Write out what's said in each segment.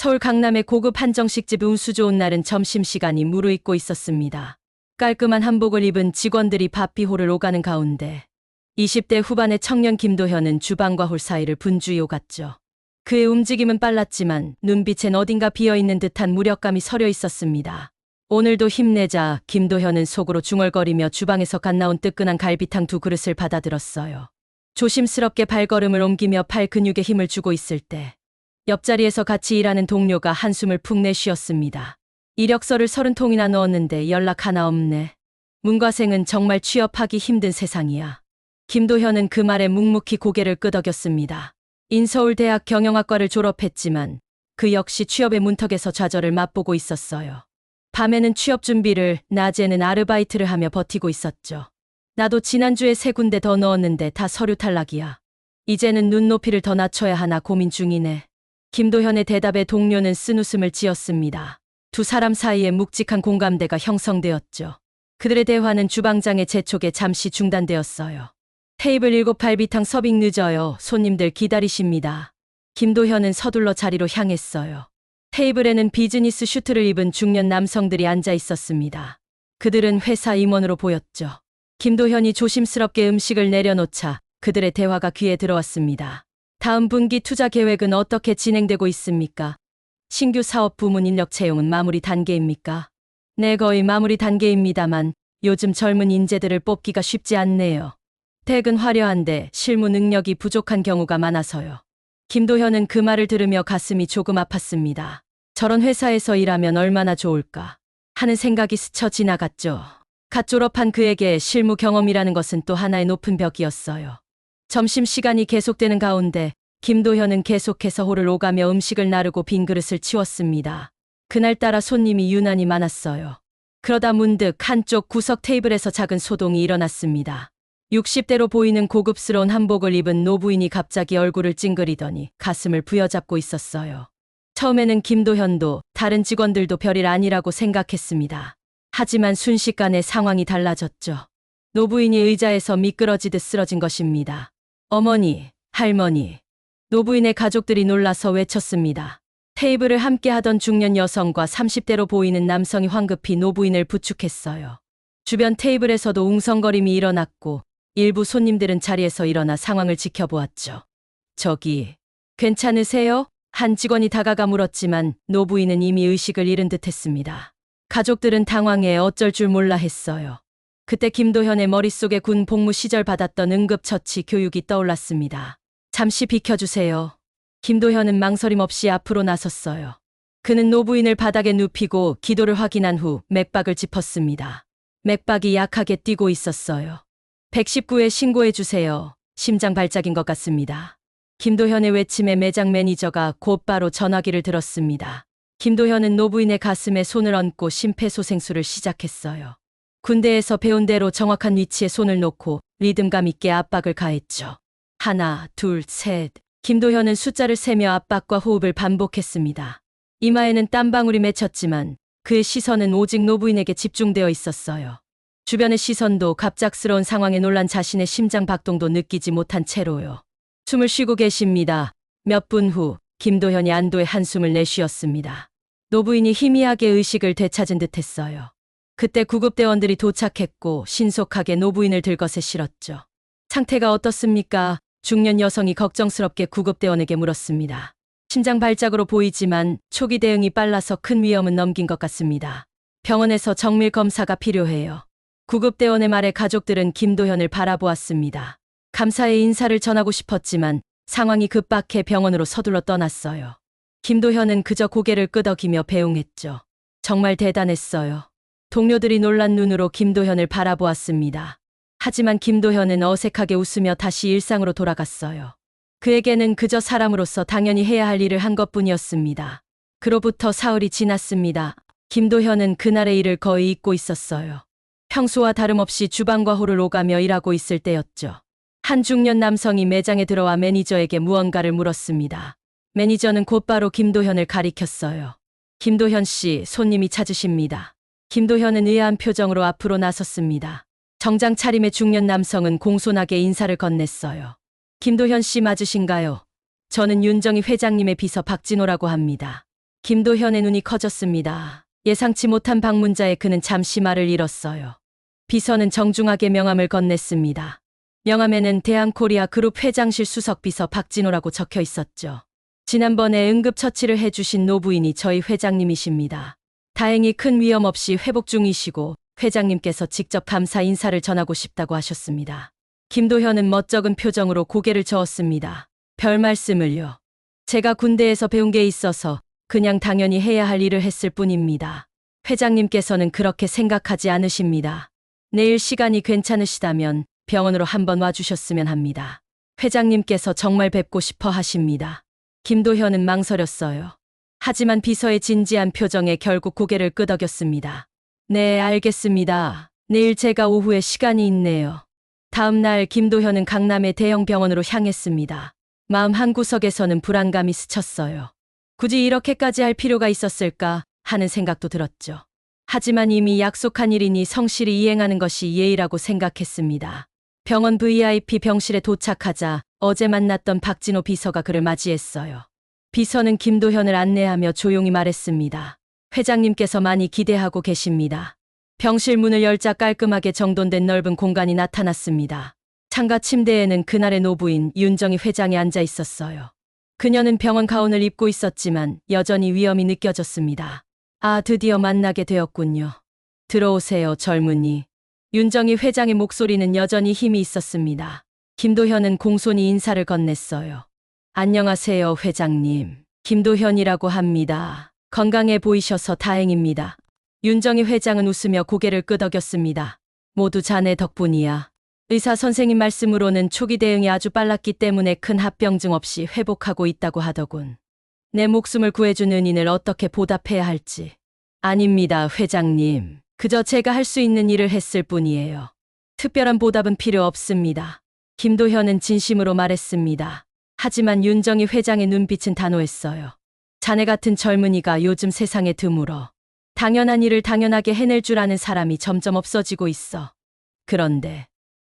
서울 강남의 고급 한정식집 운수 좋은 날은 점심시간이 무르익고 있었습니다. 깔끔한 한복을 입은 직원들이 바삐홀을 오가는 가운데 20대 후반의 청년 김도현은 주방과 홀 사이를 분주히 오갔죠. 그의 움직임은 빨랐지만 눈빛엔 어딘가 비어있는 듯한 무력감이 서려 있었습니다. 오늘도 힘내자 김도현은 속으로 중얼거리며 주방에서 갓 나온 뜨끈한 갈비탕 두 그릇을 받아들었어요. 조심스럽게 발걸음을 옮기며 팔 근육에 힘을 주고 있을 때 옆자리에서 같이 일하는 동료가 한숨을 푹 내쉬었습니다. 이력서를 서른 통이나 넣었는데 연락 하나 없네. 문과생은 정말 취업하기 힘든 세상이야. 김도현은 그 말에 묵묵히 고개를 끄덕였습니다. 인서울대학 경영학과를 졸업했지만 그 역시 취업의 문턱에서 좌절을 맛보고 있었어요. 밤에는 취업 준비를, 낮에는 아르바이트를 하며 버티고 있었죠. 나도 지난주에 세 군데 더 넣었는데 다 서류 탈락이야. 이제는 눈높이를 더 낮춰야 하나 고민 중이네. 김도현의 대답에 동료는 쓴웃음을 지었습니다. 두 사람 사이에 묵직한 공감대가 형성되었죠. 그들의 대화는 주방장의 재촉에 잠시 중단되었어요. 테이블 7팔 비탕 서빙 늦어요. 손님들 기다리십니다. 김도현은 서둘러 자리로 향했어요. 테이블에는 비즈니스 슈트를 입은 중년 남성들이 앉아 있었습니다. 그들은 회사 임원으로 보였죠. 김도현이 조심스럽게 음식을 내려놓자 그들의 대화가 귀에 들어왔습니다. 다음 분기 투자 계획은 어떻게 진행되고 있습니까? 신규 사업 부문 인력 채용은 마무리 단계입니까? 네, 거의 마무리 단계입니다만 요즘 젊은 인재들을 뽑기가 쉽지 않네요. 퇴근 화려한데 실무 능력이 부족한 경우가 많아서요. 김도현은 그 말을 들으며 가슴이 조금 아팠습니다. 저런 회사에서 일하면 얼마나 좋을까 하는 생각이 스쳐 지나갔죠. 갓 졸업한 그에게 실무 경험이라는 것은 또 하나의 높은 벽이었어요. 점심시간이 계속되는 가운데 김도현은 계속해서 홀을 오가며 음식을 나르고 빈 그릇을 치웠습니다. 그날따라 손님이 유난히 많았어요. 그러다 문득 한쪽 구석 테이블에서 작은 소동이 일어났습니다. 60대로 보이는 고급스러운 한복을 입은 노부인이 갑자기 얼굴을 찡그리더니 가슴을 부여잡고 있었어요. 처음에는 김도현도 다른 직원들도 별일 아니라고 생각했습니다. 하지만 순식간에 상황이 달라졌죠. 노부인이 의자에서 미끄러지듯 쓰러진 것입니다. 어머니, 할머니, 노부인의 가족들이 놀라서 외쳤습니다. 테이블을 함께 하던 중년 여성과 30대로 보이는 남성이 황급히 노부인을 부축했어요. 주변 테이블에서도 웅성거림이 일어났고 일부 손님들은 자리에서 일어나 상황을 지켜보았죠. 저기, 괜찮으세요? 한 직원이 다가가 물었지만 노부인은 이미 의식을 잃은 듯 했습니다. 가족들은 당황해 어쩔 줄 몰라 했어요. 그때 김도현의 머릿속에 군 복무 시절 받았던 응급처치 교육이 떠올랐습니다. 잠시 비켜주세요. 김도현은 망설임 없이 앞으로 나섰어요. 그는 노부인을 바닥에 눕히고 기도를 확인한 후 맥박을 짚었습니다. 맥박이 약하게 뛰고 있었어요. 119에 신고해 주세요. 심장 발작인 것 같습니다. 김도현의 외침에 매장 매니저가 곧바로 전화기를 들었습니다. 김도현은 노부인의 가슴에 손을 얹고 심폐소생술을 시작했어요. 군대에서 배운 대로 정확한 위치에 손을 놓고 리듬감 있게 압박을 가했죠. 하나, 둘, 셋. 김도현은 숫자를 세며 압박과 호흡을 반복했습니다. 이마에는 땀방울이 맺혔지만 그의 시선은 오직 노부인에게 집중되어 있었어요. 주변의 시선도 갑작스러운 상황에 놀란 자신의 심장 박동도 느끼지 못한 채로요. 숨을 쉬고 계십니다. 몇 분 후 김도현이 안도의 한숨을 내쉬었습니다. 노부인이 희미하게 의식을 되찾은 듯했어요. 그때 구급대원들이 도착했고 신속하게 노부인을 들것에 실었죠. 상태가 어떻습니까? 중년 여성이 걱정스럽게 구급대원에게 물었습니다. 심장 발작으로 보이지만 초기 대응이 빨라서 큰 위험은 넘긴 것 같습니다. 병원에서 정밀 검사가 필요해요. 구급대원의 말에 가족들은 김도현을 바라보았습니다. 감사의 인사를 전하고 싶었지만 상황이 급박해 병원으로 서둘러 떠났어요. 김도현은 그저 고개를 끄덕이며 배웅했죠. 정말 대단했어요. 동료들이 놀란 눈으로 김도현을 바라보았습니다. 하지만 김도현은 어색하게 웃으며 다시 일상으로 돌아갔어요. 그에게는 그저 사람으로서 당연히 해야 할 일을 한 것뿐이었습니다. 그로부터 사흘이 지났습니다. 김도현은 그날의 일을 거의 잊고 있었어요. 평소와 다름없이 주방과 홀을 오가며 일하고 있을 때였죠. 한 중년 남성이 매장에 들어와 매니저에게 무언가를 물었습니다. 매니저는 곧바로 김도현을 가리켰어요. 김도현 씨, 손님이 찾으십니다. 김도현은 의아한 표정으로 앞으로 나섰습니다. 정장 차림의 중년 남성은 공손하게 인사를 건넸어요. 김도현 씨 맞으신가요? 저는 윤정희 회장님의 비서 박진호라고 합니다. 김도현의 눈이 커졌습니다. 예상치 못한 방문자에 그는 잠시 말을 잃었어요. 비서는 정중하게 명함을 건넸습니다. 명함에는 대한코리아 그룹 회장실 수석 비서 박진호라고 적혀 있었죠. 지난번에 응급처치를 해주신 노부인이 저희 회장님이십니다. 다행히 큰 위험 없이 회복 중이시고 회장님께서 직접 감사 인사를 전하고 싶다고 하셨습니다. 김도현은 멋쩍은 표정으로 고개를 저었습니다. 별 말씀을요. 제가 군대에서 배운 게 있어서 그냥 당연히 해야 할 일을 했을 뿐입니다. 회장님께서는 그렇게 생각하지 않으십니다. 내일 시간이 괜찮으시다면 병원으로 한번 와주셨으면 합니다. 회장님께서 정말 뵙고 싶어 하십니다. 김도현은 망설였어요. 하지만 비서의 진지한 표정에 결국 고개를 끄덕였습니다. 네, 알겠습니다. 내일 제가 오후에 시간이 있네요. 다음 날 김도현은 강남의 대형 병원으로 향했습니다. 마음 한구석에서는 불안감이 스쳤어요. 굳이 이렇게까지 할 필요가 있었을까 하는 생각도 들었죠. 하지만 이미 약속한 일이니 성실히 이행하는 것이 예의라고 생각했습니다. 병원 VIP 병실에 도착하자 어제 만났던 박진호 비서가 그를 맞이했어요. 비서는 김도현을 안내하며 조용히 말했습니다. 회장님께서 많이 기대하고 계십니다. 병실 문을 열자 깔끔하게 정돈된 넓은 공간이 나타났습니다. 창가 침대에는 그날의 노부인 윤정희 회장이 앉아 있었어요. 그녀는 병원 가운을 입고 있었지만 여전히 위험이 느껴졌습니다. 아, 드디어 만나게 되었군요. 들어오세요, 젊은이. 윤정희 회장의 목소리는 여전히 힘이 있었습니다. 김도현은 공손히 인사를 건넸어요. 안녕하세요, 회장님. 김도현이라고 합니다. 건강해 보이셔서 다행입니다. 윤정희 회장은 웃으며 고개를 끄덕였습니다. 모두 자네 덕분이야. 의사 선생님 말씀으로는 초기 대응이 아주 빨랐기 때문에 큰 합병증 없이 회복하고 있다고 하더군. 내 목숨을 구해준 은인을 어떻게 보답해야 할지. 아닙니다, 회장님. 그저 제가 할 수 있는 일을 했을 뿐이에요. 특별한 보답은 필요 없습니다. 김도현은 진심으로 말했습니다. 하지만 윤정희 회장의 눈빛은 단호했어요. 자네 같은 젊은이가 요즘 세상에 드물어. 당연한 일을 당연하게 해낼 줄 아는 사람이 점점 없어지고 있어. 그런데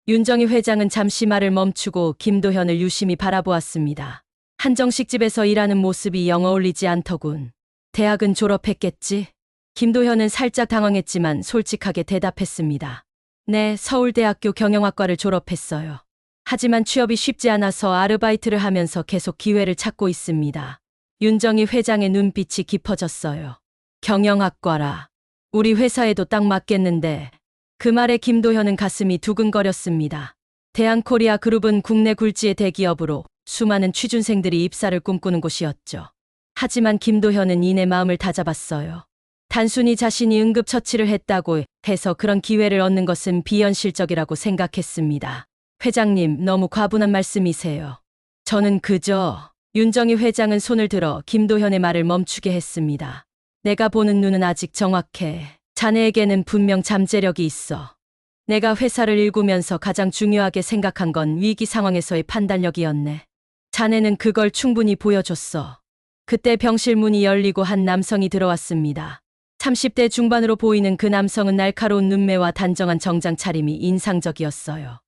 윤정희 회장은 잠시 말을 멈추고 김도현을 유심히 바라보았습니다. 한정식 집에서 일하는 모습이 영 어울리지 않더군. 대학은 졸업했겠지? 김도현은 살짝 당황했지만 솔직하게 대답했습니다. 네, 서울대학교 경영학과를 졸업했어요. 하지만 취업이 쉽지 않아서 아르바이트를 하면서 계속 기회를 찾고 있습니다. 윤정희 회장의 눈빛이 깊어졌어요. 경영학과라. 우리 회사에도 딱 맞겠는데. 그 말에 김도현은 가슴이 두근거렸습니다. 대한코리아 그룹은 국내 굴지의 대기업으로 수많은 취준생들이 입사를 꿈꾸는 곳이었죠. 하지만 김도현은 이내 마음을 다잡았어요. 단순히 자신이 응급처치를 했다고 해서 그런 기회를 얻는 것은 비현실적이라고 생각했습니다. 회장님, 너무 과분한 말씀이세요. 저는 그저 윤정희 회장은 손을 들어 김도현의 말을 멈추게 했습니다. 내가 보는 눈은 아직 정확해. 자네에게는 분명 잠재력이 있어. 내가 회사를 일구면서 가장 중요하게 생각한 건 위기 상황에서의 판단력이었네. 자네는 그걸 충분히 보여줬어. 그때 병실 문이 열리고 한 남성이 들어왔습니다. 30대 중반으로 보이는 그 남성은 날카로운 눈매와 단정한 정장 차림이 인상적이었어요.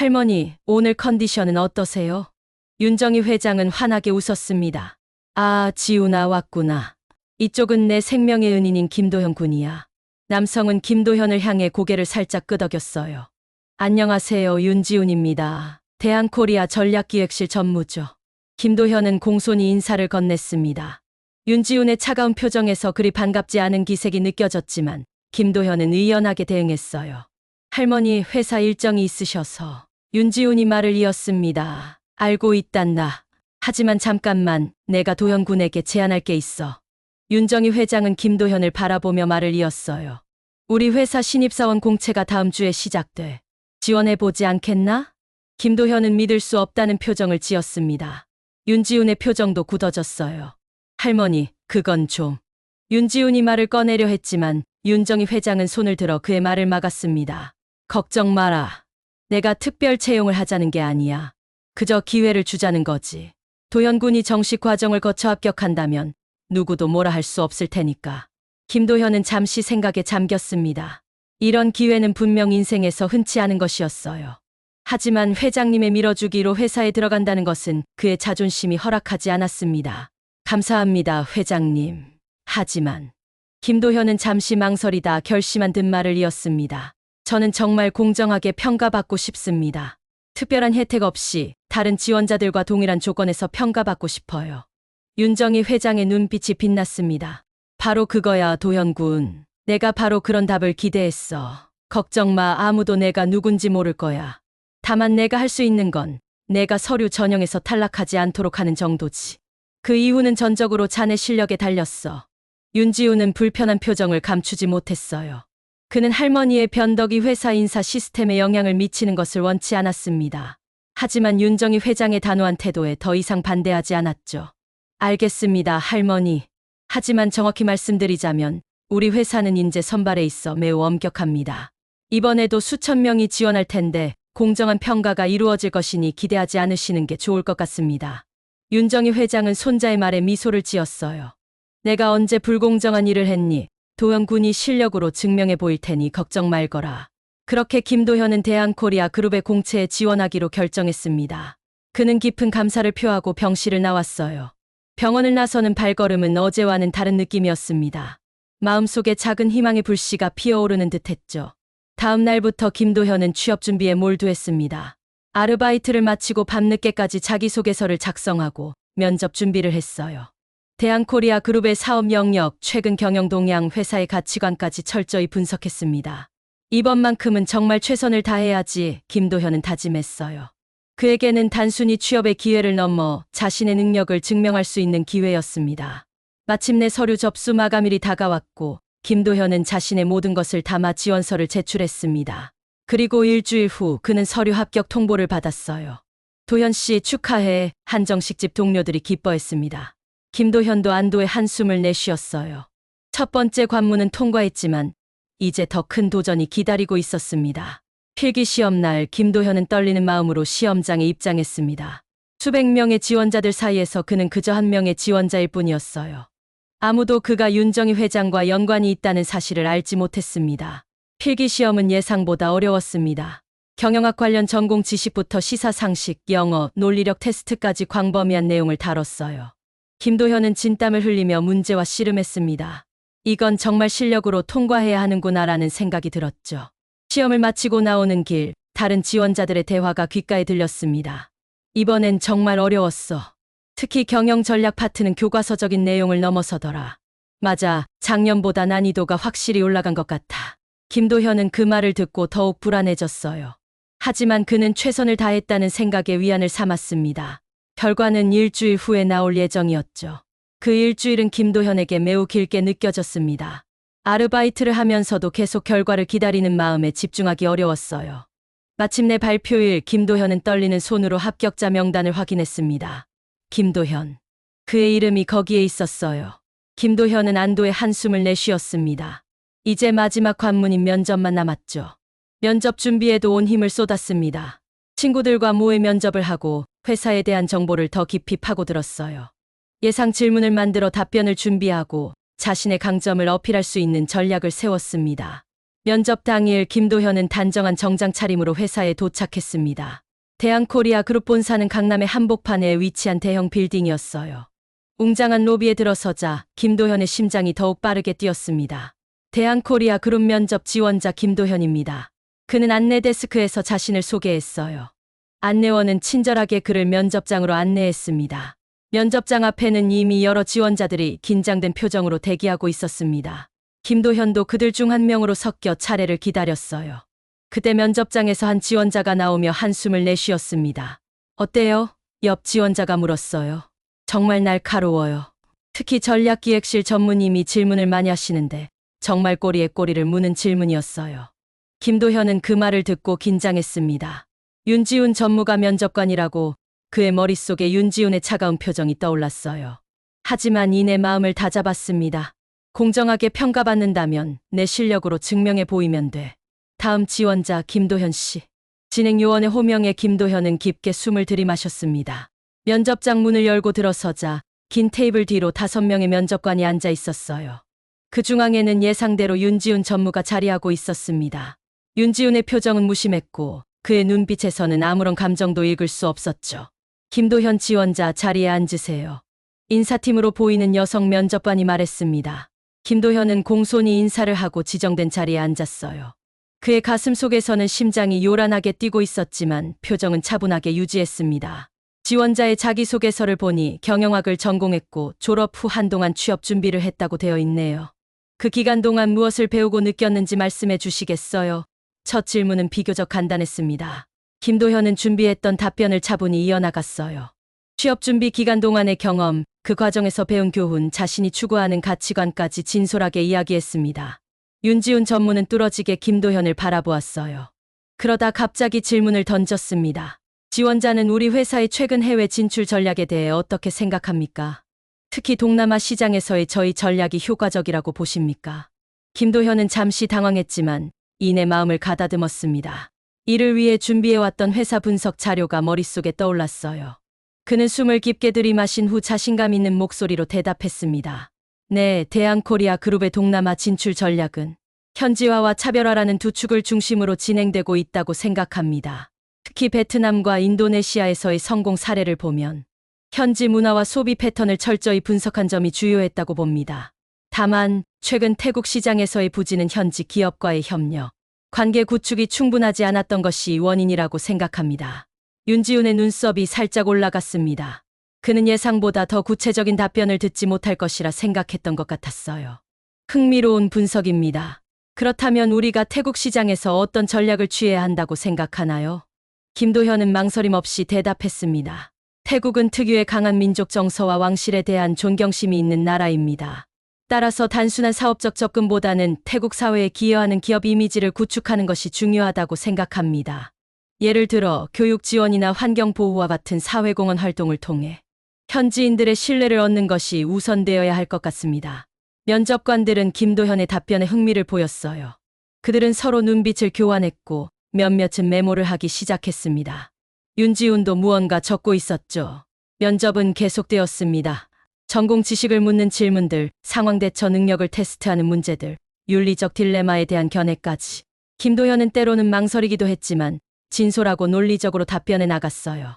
할머니, 오늘 컨디션은 어떠세요? 윤정희 회장은 환하게 웃었습니다. 아, 지우나 왔구나. 이쪽은 내 생명의 은인인 김도현 군이야. 남성은 김도현을 향해 고개를 살짝 끄덕였어요. 안녕하세요, 윤지훈입니다. 대한코리아 전략기획실 전무죠. 김도현은 공손히 인사를 건넸습니다. 윤지훈의 차가운 표정에서 그리 반갑지 않은 기색이 느껴졌지만 김도현은 의연하게 대응했어요. 할머니 회사 일정이 있으셔서 윤지훈이 말을 이었습니다. 알고 있단다. 하지만 잠깐만 내가 도현 군에게 제안할 게 있어. 윤정희 회장은 김도현을 바라보며 말을 이었어요. 우리 회사 신입사원 공채가 다음 주에 시작돼. 지원해보지 않겠나? 김도현은 믿을 수 없다는 표정을 지었습니다. 윤지훈의 표정도 굳어졌어요. 할머니, 그건 좀. 윤지훈이 말을 꺼내려 했지만 윤정희 회장은 손을 들어 그의 말을 막았습니다. 걱정 마라. 내가 특별 채용을 하자는 게 아니야. 그저 기회를 주자는 거지. 도현군이 정식 과정을 거쳐 합격한다면 누구도 뭐라 할 수 없을 테니까. 김도현은 잠시 생각에 잠겼습니다. 이런 기회는 분명 인생에서 흔치 않은 것이었어요. 하지만 회장님의 밀어주기로 회사에 들어간다는 것은 그의 자존심이 허락하지 않았습니다. 감사합니다, 회장님. 하지만 김도현은 잠시 망설이다 결심한 듯 말을 이었습니다. 저는 정말 공정하게 평가받고 싶습니다. 특별한 혜택 없이 다른 지원자들과 동일한 조건에서 평가받고 싶어요. 윤정희 회장의 눈빛이 빛났습니다. 바로 그거야, 도현군. 내가 바로 그런 답을 기대했어. 걱정 마, 아무도 내가 누군지 모를 거야. 다만 내가 할 수 있는 건 내가 서류 전형에서 탈락하지 않도록 하는 정도지. 그 이후는 전적으로 자네 실력에 달렸어. 윤지우는 불편한 표정을 감추지 못했어요. 그는 할머니의 변덕이 회사 인사 시스템에 영향을 미치는 것을 원치 않았습니다. 하지만 윤정희 회장의 단호한 태도에 더 이상 반대하지 않았죠. 알겠습니다, 할머니. 하지만 정확히 말씀드리자면 우리 회사는 인재 선발에 있어 매우 엄격합니다. 이번에도 수천 명이 지원할 텐데 공정한 평가가 이루어질 것이니 기대하지 않으시는 게 좋을 것 같습니다. 윤정희 회장은 손자의 말에 미소를 지었어요. 내가 언제 불공정한 일을 했니? 도현 군이 실력으로 증명해 보일 테니 걱정 말거라. 그렇게 김도현은 대한코리아 그룹의 공채에 지원하기로 결정했습니다. 그는 깊은 감사를 표하고 병실을 나왔어요. 병원을 나서는 발걸음은 어제와는 다른 느낌이었습니다. 마음속에 작은 희망의 불씨가 피어오르는 듯했죠. 다음 날부터 김도현은 취업 준비에 몰두했습니다. 아르바이트를 마치고 밤늦게까지 자기소개서를 작성하고 면접 준비를 했어요. 대한코리아 그룹의 사업 영역, 최근 경영 동향, 회사의 가치관까지 철저히 분석했습니다. 이번만큼은 정말 최선을 다해야지 김도현은 다짐했어요. 그에게는 단순히 취업의 기회를 넘어 자신의 능력을 증명할 수 있는 기회였습니다. 마침내 서류 접수 마감일이 다가왔고 김도현은 자신의 모든 것을 담아 지원서를 제출했습니다. 그리고 일주일 후 그는 서류 합격 통보를 받았어요. 도현 씨 축하해 한정식 집 동료들이 기뻐했습니다. 김도현도 안도의 한숨을 내쉬었어요. 첫 번째 관문은 통과했지만 이제 더 큰 도전이 기다리고 있었습니다. 필기 시험 날 김도현은 떨리는 마음으로 시험장에 입장했습니다. 수백 명의 지원자들 사이에서 그는 그저 한 명의 지원자일 뿐이었어요. 아무도 그가 윤정희 회장과 연관이 있다는 사실을 알지 못했습니다. 필기 시험은 예상보다 어려웠습니다. 경영학 관련 전공 지식부터 시사 상식, 영어, 논리력 테스트까지 광범위한 내용을 다뤘어요. 김도현은 진땀을 흘리며 문제와 씨름했습니다. 이건 정말 실력으로 통과해야 하는구나라는 생각이 들었죠. 시험을 마치고 나오는 길, 다른 지원자들의 대화가 귓가에 들렸습니다. 이번엔 정말 어려웠어. 특히 경영 전략 파트는 교과서적인 내용을 넘어서더라. 맞아, 작년보다 난이도가 확실히 올라간 것 같아. 김도현은 그 말을 듣고 더욱 불안해졌어요. 하지만 그는 최선을 다했다는 생각에 위안을 삼았습니다. 결과는 일주일 후에 나올 예정이었죠. 그 일주일은 김도현에게 매우 길게 느껴졌습니다. 아르바이트를 하면서도 계속 결과를 기다리는 마음에 집중하기 어려웠어요. 마침내 발표일 김도현은 떨리는 손으로 합격자 명단을 확인했습니다. 김도현. 그의 이름이 거기에 있었어요. 김도현은 안도의 한숨을 내쉬었습니다. 이제 마지막 관문인 면접만 남았죠. 면접 준비에도 온 힘을 쏟았습니다. 친구들과 모의 면접을 하고 회사에 대한 정보를 더 깊이 파고들었어요. 예상 질문을 만들어 답변을 준비하고 자신의 강점을 어필할 수 있는 전략을 세웠습니다. 면접 당일 김도현은 단정한 정장 차림으로 회사에 도착했습니다. 대한코리아 그룹 본사는 강남의 한복판에 위치한 대형 빌딩이었어요. 웅장한 로비에 들어서자 김도현의 심장이 더욱 빠르게 뛰었습니다. 대한코리아 그룹 면접 지원자 김도현입니다. 그는 안내 데스크에서 자신을 소개했어요. 안내원은 친절하게 그를 면접장으로 안내했습니다. 면접장 앞에는 이미 여러 지원자들이 긴장된 표정으로 대기하고 있었습니다. 김도현도 그들 중 한 명으로 섞여 차례를 기다렸어요. 그때 면접장에서 한 지원자가 나오며 한숨을 내쉬었습니다. 어때요? 옆 지원자가 물었어요. 정말 날카로워요. 특히 전략기획실 전무님이 질문을 많이 하시는데 정말 꼬리에 꼬리를 무는 질문이었어요. 김도현은 그 말을 듣고 긴장했습니다. 윤지훈 전무가 면접관이라고 그의 머릿속에 윤지훈의 차가운 표정이 떠올랐어요. 하지만 이내 마음을 다잡았습니다. 공정하게 평가받는다면 내 실력으로 증명해 보이면 돼. 다음 지원자 김도현 씨. 진행 요원의 호명에 김도현은 깊게 숨을 들이마셨습니다. 면접장 문을 열고 들어서자 긴 테이블 뒤로 다섯 명의 면접관이 앉아 있었어요. 그 중앙에는 예상대로 윤지훈 전무가 자리하고 있었습니다. 윤지훈의 표정은 무심했고 그의 눈빛에서는 아무런 감정도 읽을 수 없었죠. 김도현 지원자 자리에 앉으세요. 인사팀으로 보이는 여성 면접관이 말했습니다. 김도현은 공손히 인사를 하고 지정된 자리에 앉았어요. 그의 가슴 속에서는 심장이 요란하게 뛰고 있었지만 표정은 차분하게 유지했습니다. 지원자의 자기소개서를 보니 경영학을 전공했고 졸업 후 한동안 취업 준비를 했다고 되어 있네요. 그 기간 동안 무엇을 배우고 느꼈는지 말씀해 주시겠어요? 첫 질문은 비교적 간단했습니다. 김도현은 준비했던 답변을 차분히 이어나갔어요. 취업 준비 기간 동안의 경험, 그 과정에서 배운 교훈, 자신이 추구하는 가치관까지 진솔하게 이야기했습니다. 윤지훈 전무는 뚫어지게 김도현을 바라보았어요. 그러다 갑자기 질문을 던졌습니다. 지원자는 우리 회사의 최근 해외 진출 전략에 대해 어떻게 생각합니까? 특히 동남아 시장에서의 저희 전략이 효과적이라고 보십니까? 김도현은 잠시 당황했지만 이내 마음을 가다듬었습니다. 이를 위해 준비해왔던 회사 분석 자료가 머릿속에 떠올랐어요. 그는 숨을 깊게 들이마신 후 자신감 있는 목소리로 대답했습니다. 네, 대한코리아 그룹의 동남아 진출 전략은 현지화와 차별화라는 두 축을 중심으로 진행되고 있다고 생각합니다. 특히 베트남과 인도네시아에서의 성공 사례를 보면 현지 문화와 소비 패턴을 철저히 분석한 점이 주요했다고 봅니다. 다만 최근 태국 시장에서의 부진은 현지 기업과의 협력, 관계 구축이 충분하지 않았던 것이 원인이라고 생각합니다. 윤지훈의 눈썹이 살짝 올라갔습니다. 그는 예상보다 더 구체적인 답변을 듣지 못할 것이라 생각했던 것 같았어요. 흥미로운 분석입니다. 그렇다면 우리가 태국 시장에서 어떤 전략을 취해야 한다고 생각하나요? 김도현은 망설임 없이 대답했습니다. 태국은 특유의 강한 민족 정서와 왕실에 대한 존경심이 있는 나라입니다. 따라서 단순한 사업적 접근보다는 태국 사회에 기여하는 기업 이미지를 구축하는 것이 중요하다고 생각합니다. 예를 들어 교육 지원이나 환경 보호와 같은 사회공헌 활동을 통해 현지인들의 신뢰를 얻는 것이 우선되어야 할 것 같습니다. 면접관들은 김도현의 답변에 흥미를 보였어요. 그들은 서로 눈빛을 교환했고 몇몇은 메모를 하기 시작했습니다. 윤지훈도 무언가 적고 있었죠. 면접은 계속되었습니다. 전공 지식을 묻는 질문들, 상황 대처 능력을 테스트하는 문제들, 윤리적 딜레마에 대한 견해까지. 김도현은 때로는 망설이기도 했지만 진솔하고 논리적으로 답변해 나갔어요.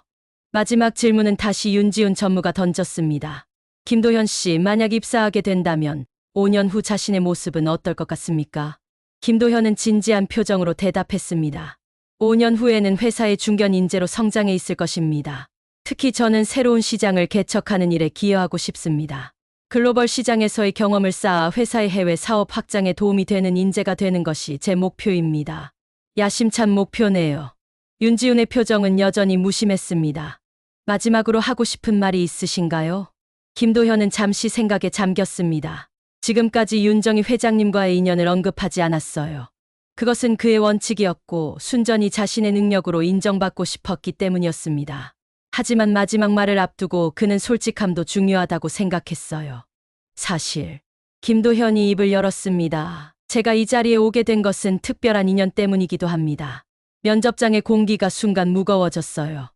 마지막 질문은 다시 윤지훈 전무가 던졌습니다. 김도현 씨, 만약 입사하게 된다면 5년 후 자신의 모습은 어떨 것 같습니까? 김도현은 진지한 표정으로 대답했습니다. 5년 후에는 회사의 중견 인재로 성장해 있을 것입니다. 특히 저는 새로운 시장을 개척하는 일에 기여하고 싶습니다. 글로벌 시장에서의 경험을 쌓아 회사의 해외 사업 확장에 도움이 되는 인재가 되는 것이 제 목표입니다. 야심찬 목표네요. 윤지훈의 표정은 여전히 무심했습니다. 마지막으로 하고 싶은 말이 있으신가요? 김도현은 잠시 생각에 잠겼습니다. 지금까지 윤정희 회장님과의 인연을 언급하지 않았어요. 그것은 그의 원칙이었고 순전히 자신의 능력으로 인정받고 싶었기 때문이었습니다. 하지만 마지막 말을 앞두고 그는 솔직함도 중요하다고 생각했어요. 사실, 김도현이 입을 열었습니다. 제가 이 자리에 오게 된 것은 특별한 인연 때문이기도 합니다. 면접장의 공기가 순간 무거워졌어요.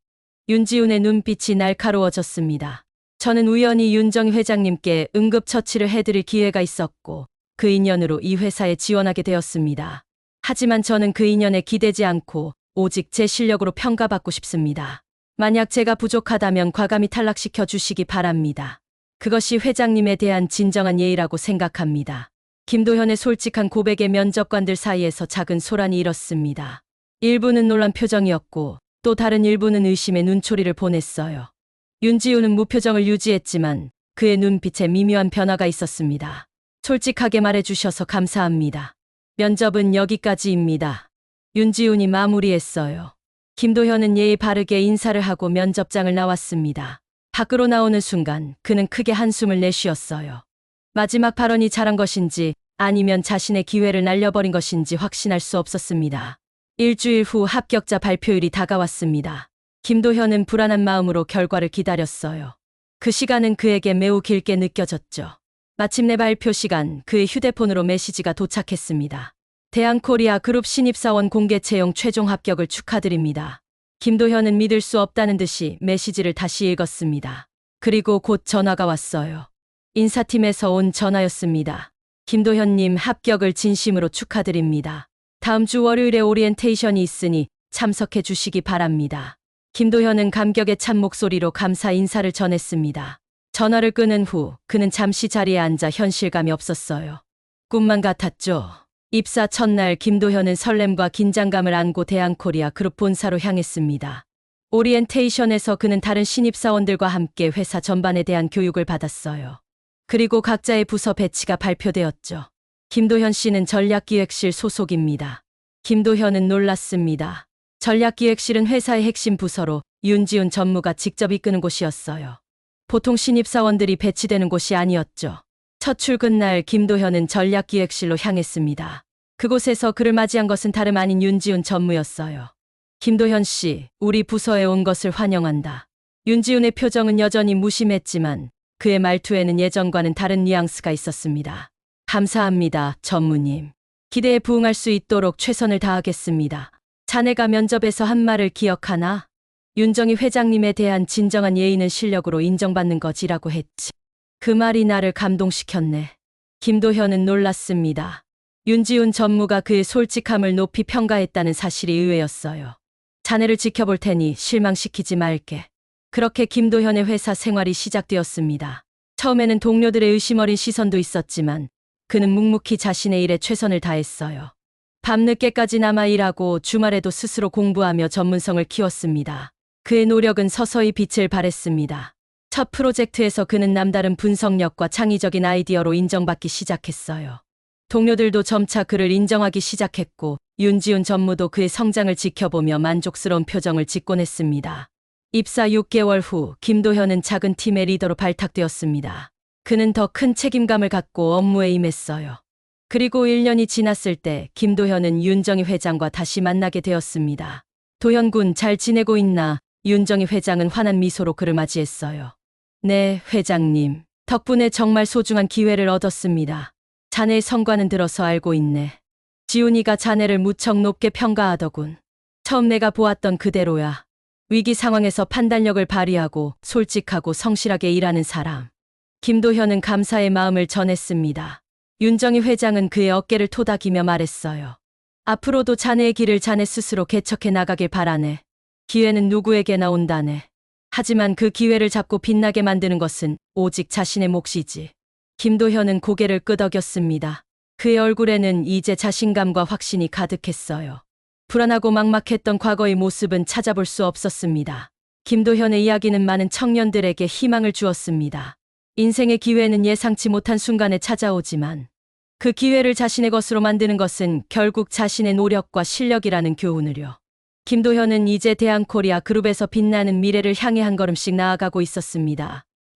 윤지훈의 눈빛이 날카로워졌습니다. 저는 우연히 윤정 회장님께 응급처치를 해드릴 기회가 있었고 그 인연으로 이 회사에 지원하게 되었습니다. 하지만 저는 그 인연에 기대지 않고 오직 제 실력으로 평가받고 싶습니다. 만약 제가 부족하다면 과감히 탈락시켜 주시기 바랍니다. 그것이 회장님에 대한 진정한 예의라고 생각합니다. 김도현의 솔직한 고백에 면접관들 사이에서 작은 소란이 일었습니다. 일부는 놀란 표정이었고 또 다른 일부는 의심의 눈초리를 보냈어요. 윤지우는 무표정을 유지했지만 그의 눈빛에 미묘한 변화가 있었습니다. 솔직하게 말해주셔서 감사합니다. 면접은 여기까지입니다. 윤지훈이 마무리했어요. 김도현은 예의 바르게 인사를 하고 면접장을 나왔습니다. 밖으로 나오는 순간 그는 크게 한숨을 내쉬었어요. 마지막 발언이 잘한 것인지 아니면 자신의 기회를 날려버린 것인지 확신할 수 없었습니다. 일주일 후 합격자 발표일이 다가왔습니다. 김도현은 불안한 마음으로 결과를 기다렸어요. 그 시간은 그에게 매우 길게 느껴졌죠. 마침내 발표 시간 그의 휴대폰으로 메시지가 도착했습니다. 대한코리아 그룹 신입사원 공개 채용 최종 합격을 축하드립니다. 김도현은 믿을 수 없다는 듯이 메시지를 다시 읽었습니다. 그리고 곧 전화가 왔어요. 인사팀에서 온 전화였습니다. 김도현님 합격을 진심으로 축하드립니다. 다음 주 월요일에 오리엔테이션이 있으니 참석해 주시기 바랍니다. 김도현은 감격에 찬 목소리로 감사 인사를 전했습니다. 전화를 끊은 후 그는 잠시 자리에 앉아 현실감이 없었어요. 꿈만 같았죠. 입사 첫날 김도현은 설렘과 긴장감을 안고 대한코리아 그룹 본사로 향했습니다. 오리엔테이션에서 그는 다른 신입사원들과 함께 회사 전반에 대한 교육을 받았어요. 그리고 각자의 부서 배치가 발표되었죠. 김도현 씨는 전략기획실 소속입니다. 김도현은 놀랐습니다. 전략기획실은 회사의 핵심 부서로 윤지훈 전무가 직접 이끄는 곳이었어요. 보통 신입사원들이 배치되는 곳이 아니었죠. 첫 출근 날 김도현은 전략기획실로 향했습니다. 그곳에서 그를 맞이한 것은 다름 아닌 윤지훈 전무였어요. 김도현 씨, 우리 부서에 온 것을 환영한다. 윤지훈의 표정은 여전히 무심했지만 그의 말투에는 예전과는 다른 뉘앙스가 있었습니다. 감사합니다, 전무님. 기대에 부응할 수 있도록 최선을 다하겠습니다. 자네가 면접에서 한 말을 기억하나? 윤정희 회장님에 대한 진정한 예의는 실력으로 인정받는 거지라고 했지. 그 말이 나를 감동시켰네. 김도현은 놀랐습니다. 윤지훈 전무가 그의 솔직함을 높이 평가했다는 사실이 의외였어요. 자네를 지켜볼 테니 실망시키지 말게. 그렇게 김도현의 회사 생활이 시작되었습니다. 처음에는 동료들의 의심 어린 시선도 있었지만 그는 묵묵히 자신의 일에 최선을 다했어요. 밤늦게까지 남아 일하고 주말에도 스스로 공부하며 전문성을 키웠습니다. 그의 노력은 서서히 빛을 발했습니다. 첫 프로젝트에서 그는 남다른 분석력과 창의적인 아이디어로 인정받기 시작했어요. 동료들도 점차 그를 인정하기 시작했고 윤지훈 전무도 그의 성장을 지켜보며 만족스러운 표정을 짓곤 했습니다. 입사 6개월 후 김도현은 작은 팀의 리더로 발탁되었습니다. 그는 더 큰 책임감을 갖고 업무에 임했어요. 그리고 1년이 지났을 때 김도현은 윤정희 회장과 다시 만나게 되었습니다. 도현군 잘 지내고 있나? 윤정희 회장은 환한 미소로 그를 맞이했어요. 네, 회장님. 덕분에 정말 소중한 기회를 얻었습니다. 자네의 성과는 들어서 알고 있네. 지훈이가 자네를 무척 높게 평가하더군. 처음 내가 보았던 그대로야. 위기 상황에서 판단력을 발휘하고 솔직하고 성실하게 일하는 사람. 김도현은 감사의 마음을 전했습니다. 윤정희 회장은 그의 어깨를 토닥이며 말했어요. 앞으로도 자네의 길을 자네 스스로 개척해 나가길 바라네. 기회는 누구에게나 온다네. 하지만 그 기회를 잡고 빛나게 만드는 것은 오직 자신의 몫이지. 김도현은 고개를 끄덕였습니다. 그의 얼굴에는 이제 자신감과 확신이 가득했어요. 불안하고 막막했던 과거의 모습은 찾아볼 수 없었습니다. 김도현의 이야기는 많은 청년들에게 희망을 주었습니다. 인생의 기회는 예상치 못한 순간에 찾아오지만 그 기회를 자신의 것으로 만드는 것은 결국 자신의 노력과 실력이라는 교훈을요. 김도현은 이제 대한코리아 그룹에서 빛나는 미래를 향해 한 걸음씩 나아가고 있었습니다.